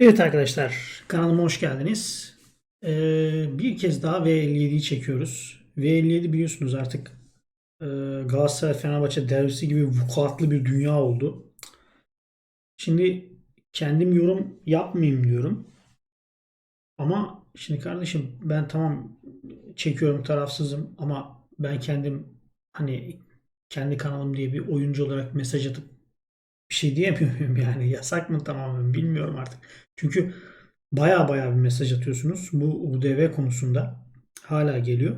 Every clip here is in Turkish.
Evet arkadaşlar kanalıma hoş geldiniz. Ee, bir kez daha V57'yi çekiyoruz. V57 biliyorsunuz artık e, Galatasaray Fenerbahçe derbisi gibi vukuatlı bir dünya oldu. Şimdi kendim yorum yapmayayım diyorum. Ama şimdi kardeşim ben tamam çekiyorum tarafsızım ama ben kendim hani kendi kanalım diye bir oyuncu olarak mesaj atıp bir şey diyemiyor muyum yani? Yasak mı tamamen bilmiyorum artık. Çünkü baya baya bir mesaj atıyorsunuz. Bu UDV konusunda hala geliyor.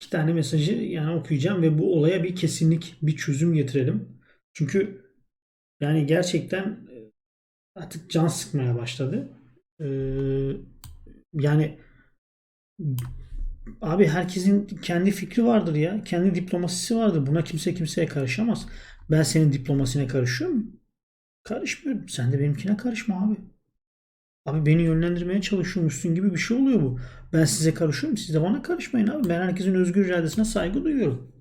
İki tane mesajı yani okuyacağım ve bu olaya bir kesinlik, bir çözüm getirelim. Çünkü yani gerçekten e, artık can sıkmaya başladı. Ee, yani abi herkesin kendi fikri vardır ya. Kendi diplomasisi vardır. Buna kimse kimseye karışamaz. Ben senin diplomasine karışıyor muyum? Karışmıyorum. Sen de benimkine karışma abi. Abi beni yönlendirmeye çalışıyormuşsun gibi bir şey oluyor bu. Ben size karışıyorum. Siz de bana karışmayın abi. Ben herkesin özgür iradesine saygı duyuyorum.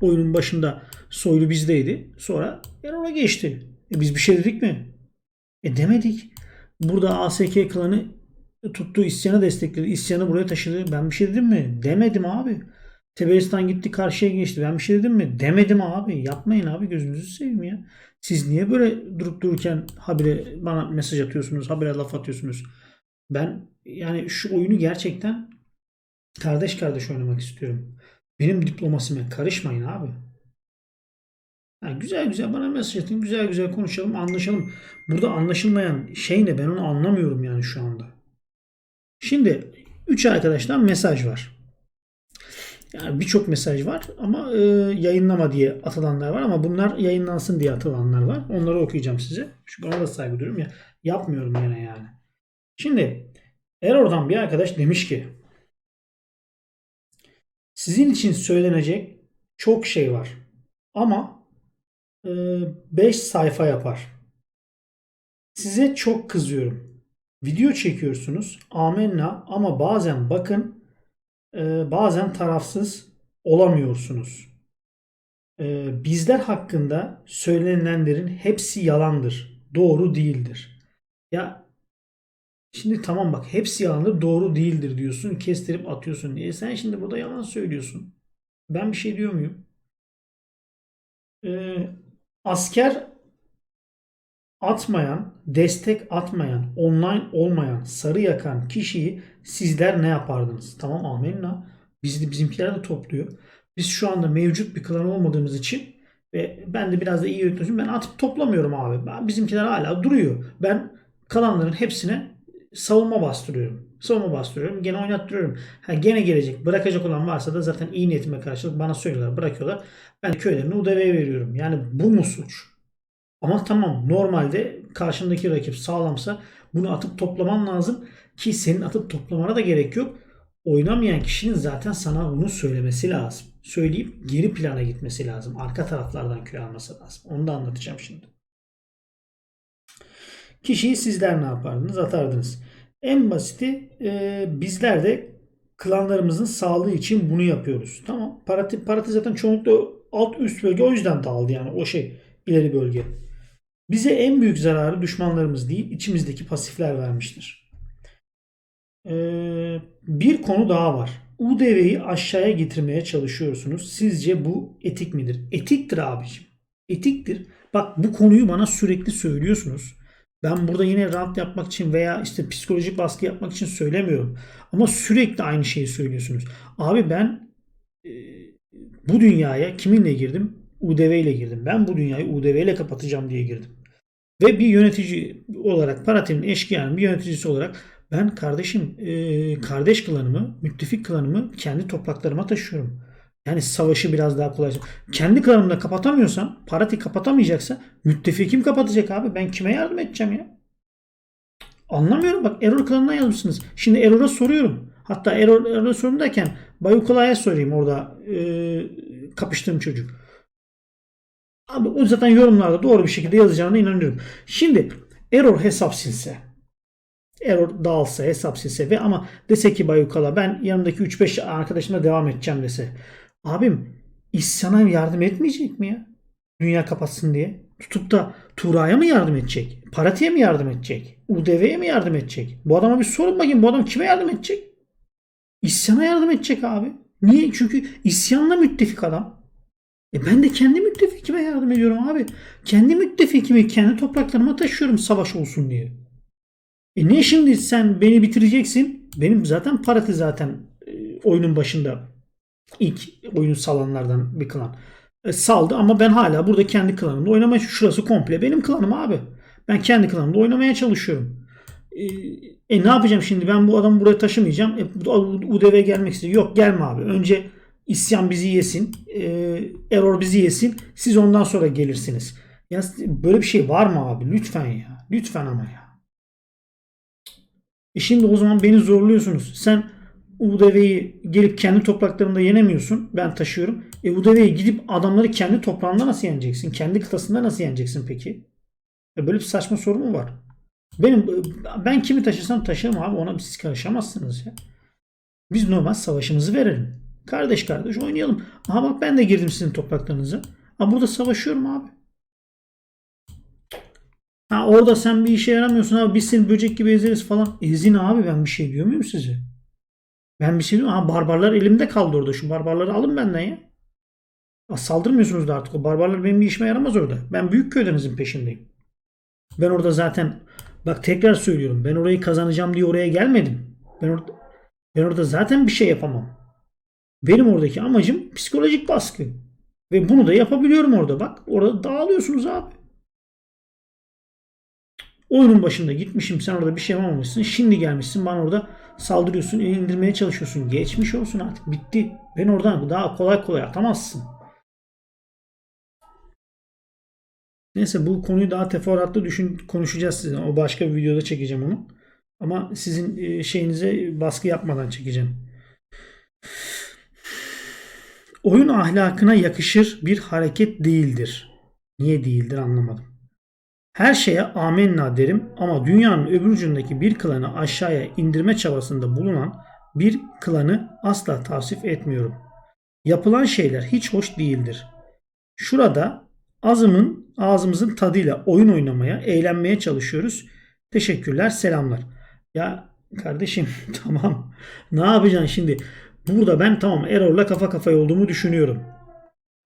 Oyunun başında Soylu bizdeydi. Sonra Erol'a geçti. E biz bir şey dedik mi? E demedik. Burada ASK klanı tuttu isyanı destekledi. İsyanı buraya taşıdı. Ben bir şey dedim mi? Demedim abi. Teberistan gitti karşıya geçti. Ben bir şey dedim mi? Demedim abi. Yapmayın abi gözünüzü seveyim ya. Siz niye böyle durup dururken habire bana mesaj atıyorsunuz, habire laf atıyorsunuz? Ben yani şu oyunu gerçekten kardeş kardeş oynamak istiyorum. Benim diplomasime karışmayın abi. Ha, güzel güzel bana mesaj atın, güzel güzel konuşalım, anlaşalım. Burada anlaşılmayan şey ne ben onu anlamıyorum yani şu anda. Şimdi 3 arkadaştan mesaj var. Yani birçok mesaj var ama e, yayınlama diye atılanlar var ama bunlar yayınlansın diye atılanlar var. Onları okuyacağım size. Çünkü ona da saygı duyuyorum ya. Yapmıyorum yine yani. Şimdi Eror'dan bir arkadaş demiş ki sizin için söylenecek çok şey var. Ama 5 sayfa yapar. Size çok kızıyorum. Video çekiyorsunuz. Amenna ama bazen bakın e, bazen tarafsız olamıyorsunuz. E, bizler hakkında söylenenlerin hepsi yalandır. Doğru değildir. Ya şimdi tamam bak hepsi yalandır doğru değildir diyorsun. Kestirip atıyorsun. E sen şimdi burada yalan söylüyorsun. Ben bir şey diyor muyum? E, asker atmayan, destek atmayan, online olmayan, sarı yakan kişiyi sizler ne yapardınız? Tamam amenna. Bizi de bizimkiler de topluyor. Biz şu anda mevcut bir klan olmadığımız için ve ben de biraz da iyi yönetiyorum. Ben atıp toplamıyorum abi. Ben, bizimkiler hala duruyor. Ben kalanların hepsine savunma bastırıyorum. Savunma bastırıyorum. Gene oynattırıyorum. Ha, gene gelecek. Bırakacak olan varsa da zaten iyi niyetime karşılık bana söylüyorlar. Bırakıyorlar. Ben köylerine UDV'ye veriyorum. Yani bu mu suç? Ama tamam normalde karşındaki rakip sağlamsa bunu atıp toplaman lazım ki senin atıp toplamana da gerek yok. Oynamayan kişinin zaten sana bunu söylemesi lazım. Söyleyip geri plana gitmesi lazım. Arka taraflardan köy alması lazım. Onu da anlatacağım şimdi. Kişiyi sizler ne yapardınız? Atardınız. En basiti e, bizler de klanlarımızın sağlığı için bunu yapıyoruz. Tamam. Parati, parati zaten çoğunlukla alt üst bölge o yüzden dağıldı yani o şey ileri bölge. Bize en büyük zararı düşmanlarımız değil, içimizdeki pasifler vermiştir. Ee, bir konu daha var. UDV'yi aşağıya getirmeye çalışıyorsunuz. Sizce bu etik midir? Etiktir abicim. Etiktir. Bak bu konuyu bana sürekli söylüyorsunuz. Ben burada yine rant yapmak için veya işte psikolojik baskı yapmak için söylemiyorum. Ama sürekli aynı şeyi söylüyorsunuz. Abi ben e, bu dünyaya kiminle girdim? UDV ile girdim. Ben bu dünyayı UDV ile kapatacağım diye girdim. Ve bir yönetici olarak Paratim'in eşkıyanın bir yöneticisi olarak ben kardeşim e, kardeş klanımı, müttefik klanımı kendi topraklarıma taşıyorum. Yani savaşı biraz daha kolay. Kendi klanımda kapatamıyorsam, Parati kapatamayacaksa müttefikim kapatacak abi. Ben kime yardım edeceğim ya? Anlamıyorum bak Error klanına yazmışsınız. Şimdi Error'a soruyorum. Hatta Error, Error'a sorun derken Bayukula'ya sorayım orada e, kapıştığım çocuk. Abi o zaten yorumlarda doğru bir şekilde yazacağına inanıyorum. Şimdi error hesap silse error dağılsa hesap silse ve ama dese ki Bayukala ben yanımdaki 3-5 arkadaşımla devam edeceğim dese. Abim isyana yardım etmeyecek mi ya? Dünya kapatsın diye. Tutup da Tuğra'ya mı yardım edecek? Parati'ye mi yardım edecek? UDV'ye mi yardım edecek? Bu adama bir sorun bakayım. Bu adam kime yardım edecek? İsyana yardım edecek abi. Niye? Çünkü isyanla müttefik adam. E ben de kendi müttefikime yardım ediyorum abi. Kendi müttefikimi kendi topraklarıma taşıyorum savaş olsun diye. E ne şimdi sen beni bitireceksin? Benim zaten Parati zaten e, oyunun başında ilk oyunu salanlardan bir klan. E, saldı ama ben hala burada kendi klanımda oynamaya Şurası komple benim klanım abi. Ben kendi klanımda oynamaya çalışıyorum. E, e ne yapacağım şimdi? Ben bu adamı buraya taşımayacağım. E, UDV gelmek istiyor. Yok gelme abi. Önce isyan bizi yesin. E, error bizi yesin. Siz ondan sonra gelirsiniz. Ya böyle bir şey var mı abi? Lütfen ya. Lütfen ama ya. E şimdi o zaman beni zorluyorsunuz. Sen UDV'yi gelip kendi topraklarında yenemiyorsun. Ben taşıyorum. E UDV'yi gidip adamları kendi toprağında nasıl yeneceksin? Kendi kıtasında nasıl yeneceksin peki? E böyle bir saçma soru mu var? Benim ben kimi taşırsam taşırım abi. Ona siz karışamazsınız ya. Biz normal savaşımızı verelim. Kardeş kardeş oynayalım. Aha bak ben de girdim sizin topraklarınıza. Ha burada savaşıyorum abi. Ha orada sen bir işe yaramıyorsun abi. Biz seni böcek gibi ezeriz falan. Ezin abi ben bir şey diyor muyum size? Ben bir şey diyorum. Ha barbarlar elimde kaldı orada. Şu barbarları alın benden ya. Ha, saldırmıyorsunuz da artık. O barbarlar benim bir işime yaramaz orada. Ben büyük köydenizin peşindeyim. Ben orada zaten bak tekrar söylüyorum. Ben orayı kazanacağım diye oraya gelmedim. Ben orada ben orada zaten bir şey yapamam. Benim oradaki amacım psikolojik baskı. Ve bunu da yapabiliyorum orada. Bak orada dağılıyorsunuz abi. Oyunun başında gitmişim sen orada bir şey yapamamışsın. Şimdi gelmişsin bana orada saldırıyorsun, eli indirmeye çalışıyorsun. Geçmiş olsun artık bitti. Ben oradan daha kolay kolay atamazsın. Neyse bu konuyu daha teferruatlı düşün konuşacağız sizinle. O başka bir videoda çekeceğim onu. Ama sizin e, şeyinize baskı yapmadan çekeceğim. Oyun ahlakına yakışır bir hareket değildir. Niye değildir anlamadım. Her şeye amenna derim ama dünyanın öbür ucundaki bir klanı aşağıya indirme çabasında bulunan bir klanı asla tavsif etmiyorum. Yapılan şeyler hiç hoş değildir. Şurada azımın ağzımızın tadıyla oyun oynamaya, eğlenmeye çalışıyoruz. Teşekkürler, selamlar. Ya kardeşim tamam. Ne yapacaksın şimdi? Burada ben tamam Error'la kafa kafaya olduğumu düşünüyorum.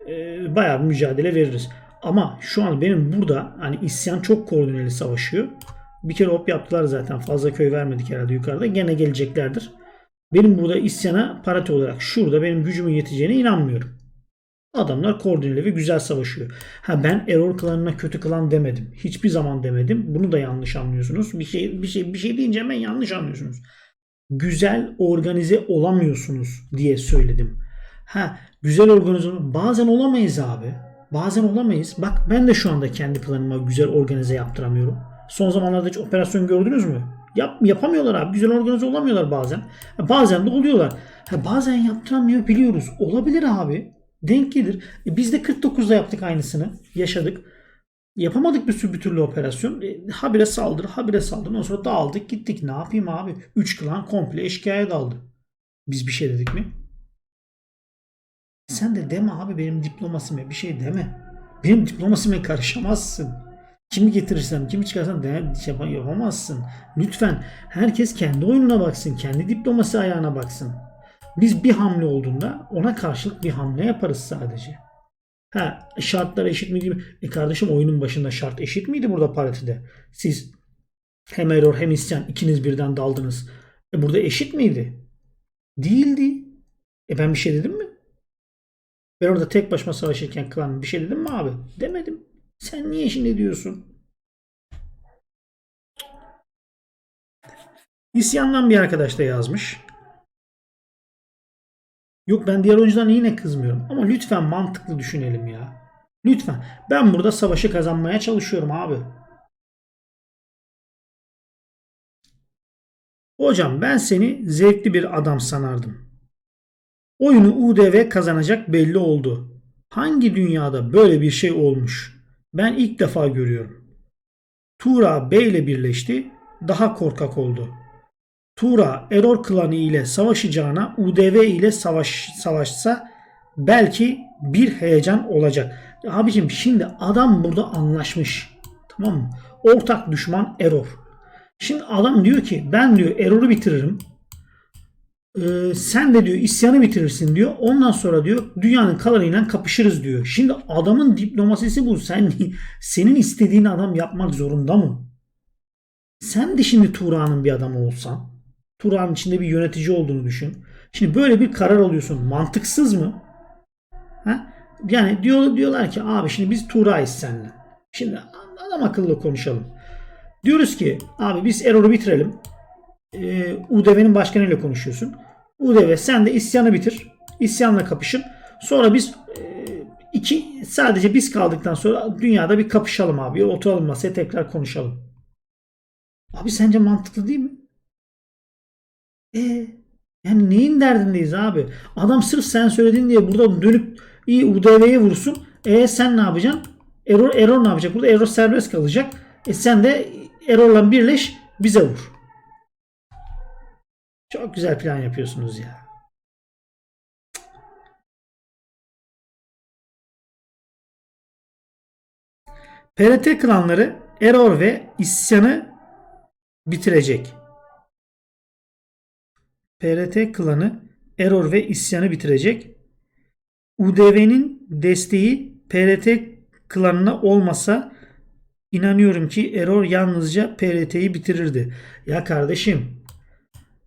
Ee, bayağı bir mücadele veririz. Ama şu an benim burada hani isyan çok koordineli savaşıyor. Bir kere hop yaptılar zaten. Fazla köy vermedik herhalde yukarıda. Gene geleceklerdir. Benim burada isyana parati olarak şurada benim gücümün yeteceğine inanmıyorum. Adamlar koordineli ve güzel savaşıyor. Ha ben error klanına kötü klan demedim. Hiçbir zaman demedim. Bunu da yanlış anlıyorsunuz. Bir şey bir şey bir şey deyince hemen yanlış anlıyorsunuz. Güzel organize olamıyorsunuz diye söyledim. Ha güzel organize bazen olamayız abi. Bazen olamayız. Bak ben de şu anda kendi planıma güzel organize yaptıramıyorum. Son zamanlarda hiç operasyon gördünüz mü? Yap, yapamıyorlar abi. Güzel organize olamıyorlar bazen. Ha, bazen de oluyorlar. Ha, bazen yaptıramıyor biliyoruz. Olabilir abi. Denk gelir. E, biz de 49'da yaptık aynısını. Yaşadık. Yapamadık bir bir türlü operasyon. E, habire saldır, habire saldır. Ondan sonra dağıldık gittik. Ne yapayım abi? 3 klan komple eşkıyaya daldı. Biz bir şey dedik mi? Sen de deme abi benim diplomasime bir şey deme. Benim diplomasime karışamazsın. Kimi getirirsem, kimi çıkarsam de, şey yap- yapamazsın. Lütfen herkes kendi oyununa baksın. Kendi diplomasi ayağına baksın. Biz bir hamle olduğunda ona karşılık bir hamle yaparız sadece. Ha şartlar eşit miydi? E kardeşim oyunun başında şart eşit miydi burada partide? Siz hem error hem isyan ikiniz birden daldınız. E burada eşit miydi? Değildi. E ben bir şey dedim mi? Ben orada tek başıma savaşırken klan bir şey dedim mi abi? Demedim. Sen niye şimdi diyorsun? İsyandan bir arkadaş da yazmış. Yok ben diğer oyuncudan yine kızmıyorum. Ama lütfen mantıklı düşünelim ya. Lütfen. Ben burada savaşı kazanmaya çalışıyorum abi. Hocam ben seni zevkli bir adam sanardım. Oyunu UDV kazanacak belli oldu. Hangi dünyada böyle bir şey olmuş? Ben ilk defa görüyorum. Tuğra Bey ile birleşti, daha korkak oldu. Tuğra Error klanı ile savaşacağına UDV ile savaş, savaşsa belki bir heyecan olacak. Abicim şimdi adam burada anlaşmış. Tamam mı? Ortak düşman error. Şimdi adam diyor ki ben diyor error'u bitiririm. Ee, sen de diyor isyanı bitirirsin diyor. Ondan sonra diyor dünyanın kalanıyla kapışırız diyor. Şimdi adamın diplomasisi bu. Sen senin istediğin adam yapmak zorunda mı? Sen de şimdi Tuğra'nın bir adamı olsan, Tuğra'nın içinde bir yönetici olduğunu düşün. Şimdi böyle bir karar alıyorsun. Mantıksız mı? Ha? Yani diyor, diyorlar ki abi şimdi biz Tuğra'yız seninle. Şimdi adam akıllı konuşalım. Diyoruz ki abi biz error'u bitirelim. Ee, UDV'nin başkanıyla konuşuyorsun. UDV sen de isyanı bitir. İsyanla kapışın. Sonra biz e, iki sadece biz kaldıktan sonra dünyada bir kapışalım abi. Oturalım masaya tekrar konuşalım. Abi sence mantıklı değil mi? E yani neyin derdindeyiz abi? Adam sırf sen söyledin diye burada dönüp iyi UDV'ye vursun. E sen ne yapacaksın? Error, error ne yapacak? Burada error serbest kalacak. E sen de errorla birleş bize vur. Çok güzel plan yapıyorsunuz ya. PRT klanları error ve isyanı bitirecek. PRT klanı error ve isyanı bitirecek. UDV'nin desteği PRT klanına olmasa inanıyorum ki error yalnızca PRT'yi bitirirdi. Ya kardeşim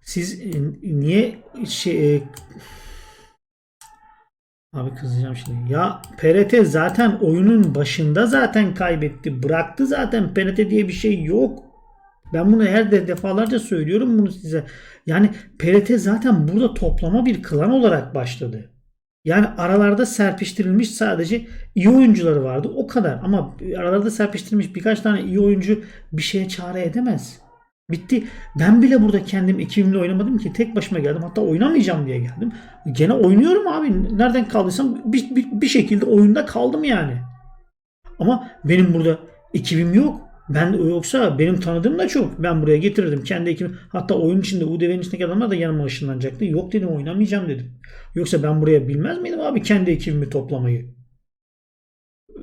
siz e, niye şey e, Abi kızacağım şimdi. Ya PRT zaten oyunun başında zaten kaybetti. Bıraktı zaten. PRT diye bir şey yok. Ben bunu her de defalarca söylüyorum bunu size. Yani PRT zaten burada toplama bir klan olarak başladı. Yani aralarda serpiştirilmiş sadece iyi oyuncuları vardı. O kadar. Ama aralarda serpiştirilmiş birkaç tane iyi oyuncu bir şeye çare edemez. Bitti. Ben bile burada kendim ekibimle oynamadım ki. Tek başıma geldim. Hatta oynamayacağım diye geldim. Gene oynuyorum abi. Nereden kaldıysam bir, bir, bir şekilde oyunda kaldım yani. Ama benim burada ekibim yok. Ben yoksa benim tanıdığım da çok. Ben buraya getirirdim kendi ekibim. Hatta oyun içinde UDV'nin içindeki adamlar da yanıma ışınlanacaktı. Yok dedim oynamayacağım dedim. Yoksa ben buraya bilmez miydim abi kendi ekibimi toplamayı?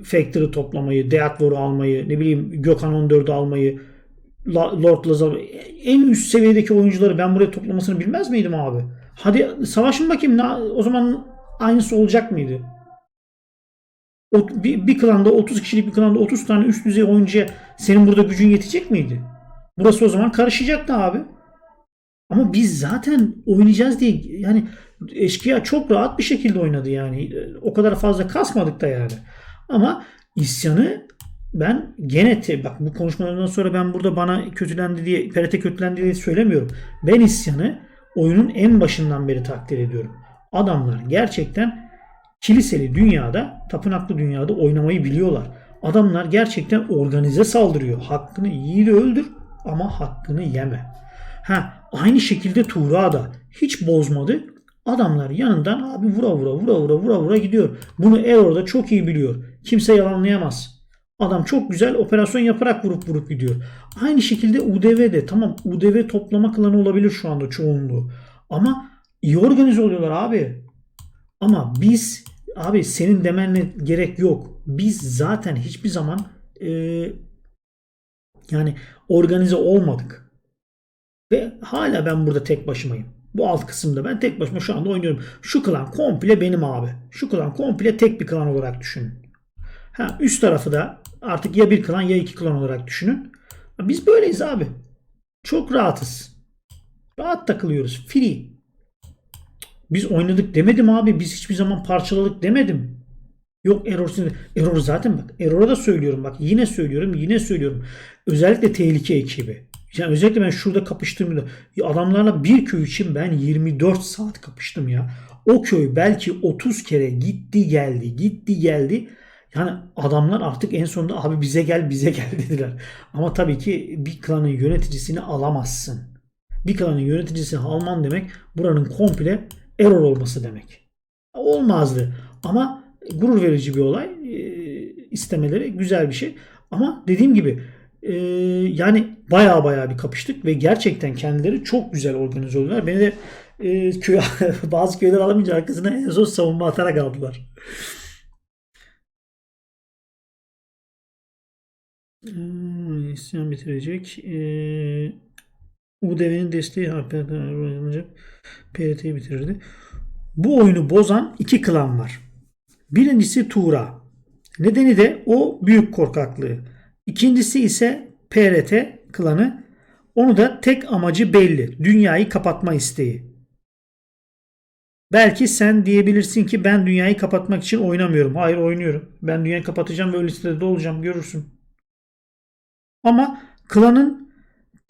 Factory toplamayı, Deathwar'u almayı, ne bileyim Gökhan 14'ü almayı, Lord Lazar en üst seviyedeki oyuncuları ben buraya toplamasını bilmez miydim abi? Hadi savaşın bakayım o zaman aynısı olacak mıydı? Bir, bir klanda 30 kişilik bir klanda 30 tane üst düzey oyuncuya senin burada gücün yetecek miydi? Burası o zaman karışacaktı abi. Ama biz zaten oynayacağız diye yani eşkıya çok rahat bir şekilde oynadı yani. O kadar fazla kasmadık da yani. Ama isyanı ben gene te, bak bu konuşmalardan sonra ben burada bana kötülendi diye PRT kötülendi diye söylemiyorum. Ben isyanı oyunun en başından beri takdir ediyorum. Adamlar gerçekten kiliseli dünyada, tapınaklı dünyada oynamayı biliyorlar. Adamlar gerçekten organize saldırıyor. Hakkını iyi de öldür ama hakkını yeme. Ha aynı şekilde Tuğra da hiç bozmadı. Adamlar yanından abi vura vura vura vura vura vura gidiyor. Bunu Error'da çok iyi biliyor. Kimse yalanlayamaz. Adam çok güzel operasyon yaparak vurup vurup gidiyor. Aynı şekilde UDV'de tamam UDV toplama klanı olabilir şu anda çoğunluğu. Ama iyi organize oluyorlar abi. Ama biz abi senin demenle gerek yok. Biz zaten hiçbir zaman e, yani organize olmadık. Ve hala ben burada tek başımayım. Bu alt kısımda ben tek başıma şu anda oynuyorum. Şu klan komple benim abi. Şu klan komple tek bir klan olarak düşünün. Ha, üst tarafı da artık ya bir klan ya iki klan olarak düşünün. Biz böyleyiz abi. Çok rahatız. Rahat takılıyoruz. Free. Biz oynadık demedim abi. Biz hiçbir zaman parçaladık demedim. Yok error error zaten bak. Error'a da söylüyorum bak. Yine söylüyorum. Yine söylüyorum. Özellikle tehlike ekibi. Yani özellikle ben şurada kapıştığımda adamlarla bir köy için ben 24 saat kapıştım ya. O köy belki 30 kere gitti geldi gitti geldi. Yani adamlar artık en sonunda abi bize gel bize gel dediler. Ama tabii ki bir klanın yöneticisini alamazsın. Bir klanın yöneticisini alman demek buranın komple error olması demek. Olmazdı. Ama gurur verici bir olay. istemeleri güzel bir şey. Ama dediğim gibi yani baya baya bir kapıştık ve gerçekten kendileri çok güzel organize oluyorlar. Beni de e, köy, bazı köyler alamayınca arkasına en son savunma atarak aldılar. Hmm, İsyan bitirecek. Ee, UDV'nin desteği oynanacak. PRT'yi bitirirdi. Bu oyunu bozan iki klan var. Birincisi Tuğra. Nedeni de o büyük korkaklığı. İkincisi ise PRT klanı. Onu da tek amacı belli. Dünyayı kapatma isteği. Belki sen diyebilirsin ki ben dünyayı kapatmak için oynamıyorum. Hayır oynuyorum. Ben dünyayı kapatacağım ve o listede olacağım. Görürsün. Ama klanın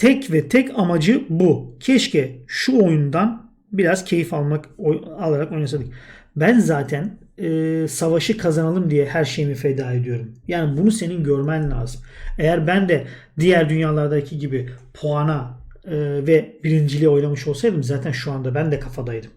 tek ve tek amacı bu. Keşke şu oyundan biraz keyif almak oy- alarak oynasadık. Ben zaten e, savaşı kazanalım diye her şeyimi feda ediyorum. Yani bunu senin görmen lazım. Eğer ben de diğer dünyalardaki gibi puana e, ve birinciliği oynamış olsaydım zaten şu anda ben de kafadaydım.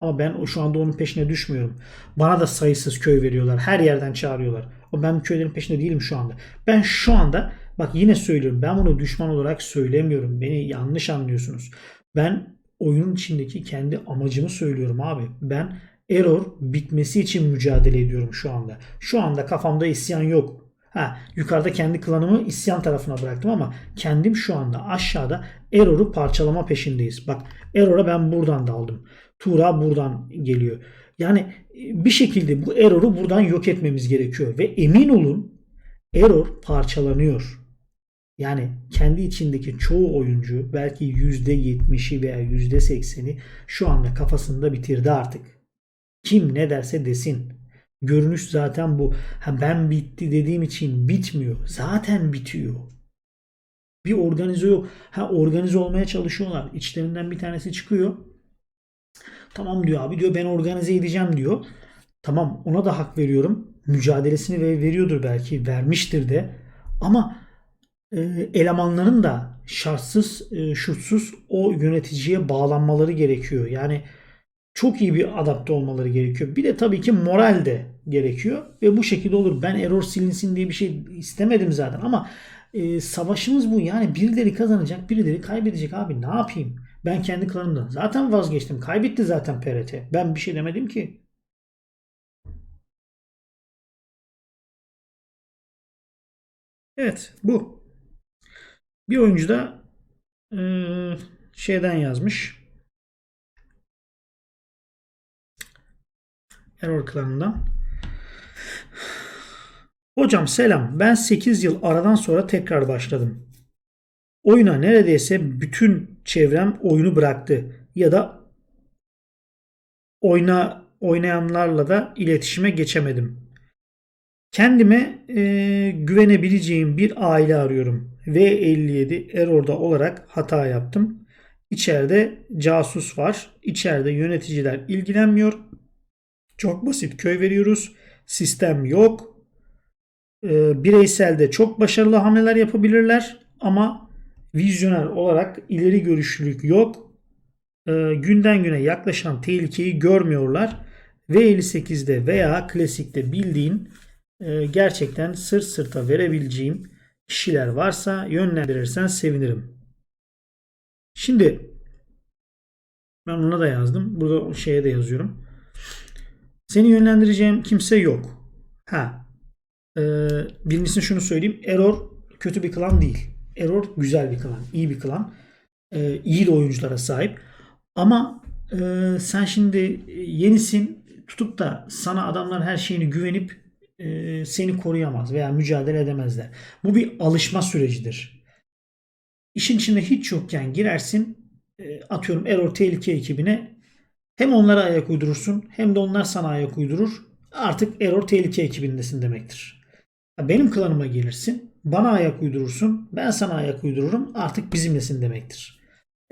Ama ben şu anda onun peşine düşmüyorum. Bana da sayısız köy veriyorlar. Her yerden çağırıyorlar. O ben bu köylerin peşinde değilim şu anda. Ben şu anda bak yine söylüyorum. Ben bunu düşman olarak söylemiyorum. Beni yanlış anlıyorsunuz. Ben oyunun içindeki kendi amacımı söylüyorum abi. Ben error bitmesi için mücadele ediyorum şu anda. Şu anda kafamda isyan yok. Ha, yukarıda kendi klanımı isyan tarafına bıraktım ama kendim şu anda aşağıda error'u parçalama peşindeyiz. Bak error'a ben buradan daldım. Tuğra buradan geliyor. Yani e, bir şekilde bu error'u buradan yok etmemiz gerekiyor ve emin olun error parçalanıyor. Yani kendi içindeki çoğu oyuncu belki %70'i veya %80'i şu anda kafasında bitirdi artık. Kim ne derse desin. Görünüş zaten bu. Ha ben bitti dediğim için bitmiyor. Zaten bitiyor. Bir organize yok. Ha organize olmaya çalışıyorlar. İçlerinden bir tanesi çıkıyor. Tamam diyor abi diyor ben organize edeceğim diyor. Tamam ona da hak veriyorum. Mücadelesini ve veriyordur belki vermiştir de. Ama elemanların da şartsız e, şurtsuz o yöneticiye bağlanmaları gerekiyor. Yani çok iyi bir adapte olmaları gerekiyor. Bir de tabii ki moral de gerekiyor ve bu şekilde olur. Ben error silinsin diye bir şey istemedim zaten ama e, savaşımız bu. Yani birileri kazanacak, birileri kaybedecek abi. Ne yapayım? Ben kendi klanımdan zaten vazgeçtim. Kaybetti zaten PRT. Ben bir şey demedim ki. Evet bu. Bir oyuncu da e, şeyden yazmış. Error klanından. Hocam selam. Ben 8 yıl aradan sonra tekrar başladım. Oyuna neredeyse bütün çevrem oyunu bıraktı ya da oyna oynayanlarla da iletişime geçemedim. Kendime e, güvenebileceğim bir aile arıyorum. V57 Error'da olarak hata yaptım. İçeride casus var. İçeride yöneticiler ilgilenmiyor. Çok basit köy veriyoruz. Sistem yok. E, bireyselde çok başarılı hamleler yapabilirler ama vizyoner olarak ileri görüşlülük yok. E, günden güne yaklaşan tehlikeyi görmüyorlar. V58'de veya klasikte bildiğin e, gerçekten sırt sırta verebileceğim kişiler varsa yönlendirirsen sevinirim. Şimdi ben ona da yazdım. Burada şeye de yazıyorum. Seni yönlendireceğim kimse yok. Ha. E, birincisi şunu söyleyeyim. Error kötü bir klan değil. Error güzel bir klan. iyi bir klan. E, iyi de oyunculara sahip. Ama e, sen şimdi yenisin tutup da sana adamlar her şeyini güvenip e, seni koruyamaz veya mücadele edemezler. Bu bir alışma sürecidir. İşin içinde hiç yokken girersin e, atıyorum Error Tehlike ekibine hem onlara ayak uydurursun hem de onlar sana ayak uydurur. Artık Error Tehlike ekibindesin demektir. Benim klanıma gelirsin bana ayak uydurursun ben sana ayak uydururum artık bizimlesin demektir.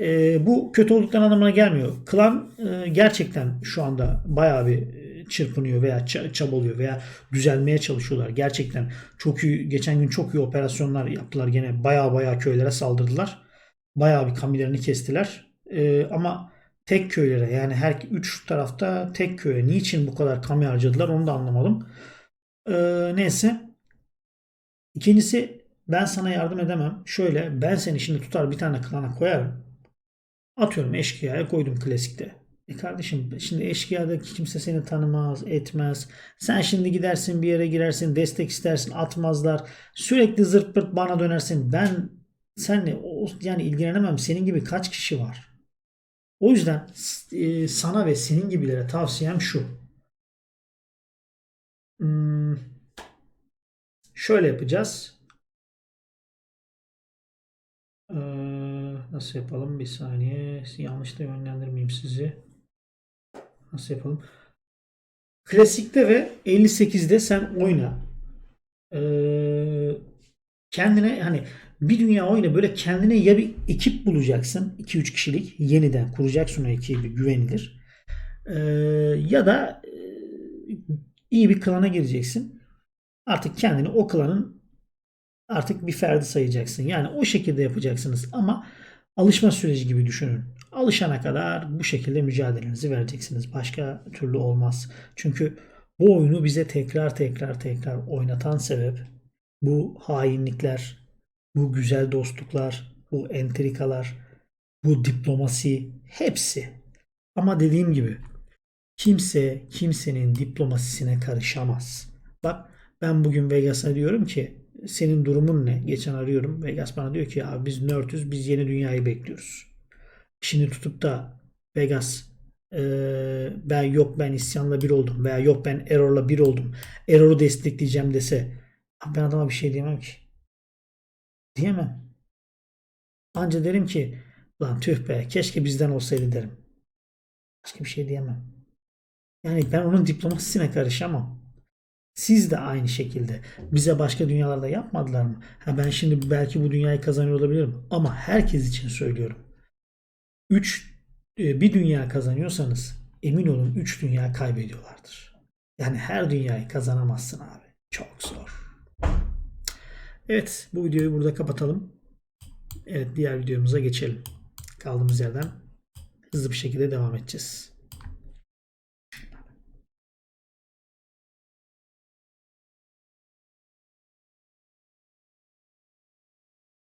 E, bu kötü olduktan anlamına gelmiyor. Klan e, gerçekten şu anda bayağı bir çırpınıyor veya çabalıyor veya düzelmeye çalışıyorlar. Gerçekten çok iyi geçen gün çok iyi operasyonlar yaptılar gene baya baya köylere saldırdılar. Baya bir kamilerini kestiler. Ee, ama tek köylere yani her üç tarafta tek köye niçin bu kadar kami harcadılar onu da anlamadım. Ee, neyse. İkincisi ben sana yardım edemem. Şöyle ben seni şimdi tutar bir tane klana koyarım. Atıyorum eşkıyaya koydum klasikte. E kardeşim şimdi eşkıyada kimse seni tanımaz, etmez. Sen şimdi gidersin bir yere girersin, destek istersin, atmazlar. Sürekli zırt pırt bana dönersin. Ben senle yani ilgilenemem. Senin gibi kaç kişi var? O yüzden e, sana ve senin gibilere tavsiyem şu. Hmm, şöyle yapacağız. Ee, nasıl yapalım? Bir saniye. Yanlış da yönlendirmeyeyim sizi. Nasıl yapalım? Klasikte ve 58'de sen oyna. Ee, kendine hani bir dünya oyna böyle kendine ya bir ekip bulacaksın. 2-3 kişilik yeniden kuracaksın o ekibi güvenilir. Ee, ya da e, iyi bir klana gireceksin. Artık kendini o klanın artık bir ferdi sayacaksın. Yani o şekilde yapacaksınız ama alışma süreci gibi düşünün. Alışana kadar bu şekilde mücadelenizi vereceksiniz. Başka türlü olmaz. Çünkü bu oyunu bize tekrar tekrar tekrar oynatan sebep bu hainlikler, bu güzel dostluklar, bu entrikalar, bu diplomasi hepsi. Ama dediğim gibi kimse kimsenin diplomasisine karışamaz. Bak ben bugün Vegas'a diyorum ki senin durumun ne? Geçen arıyorum. Vegas bana diyor ki abi biz nörtüz biz yeni dünyayı bekliyoruz. Şimdi tutup da Vegas eee, ben yok ben isyanla bir oldum veya yok ben error'la bir oldum. Error'u destekleyeceğim dese ben adama bir şey diyemem ki. Diyemem. Anca derim ki lan tüh be keşke bizden olsaydı derim. Başka bir şey diyemem. Yani ben onun diplomasisine karışamam. Siz de aynı şekilde bize başka dünyalarda yapmadılar mı? Ha ben şimdi belki bu dünyayı kazanıyor olabilirim ama herkes için söylüyorum. 3 bir dünya kazanıyorsanız emin olun 3 dünya kaybediyorlardır. Yani her dünyayı kazanamazsın abi. Çok zor. Evet bu videoyu burada kapatalım. Evet diğer videomuza geçelim. Kaldığımız yerden hızlı bir şekilde devam edeceğiz.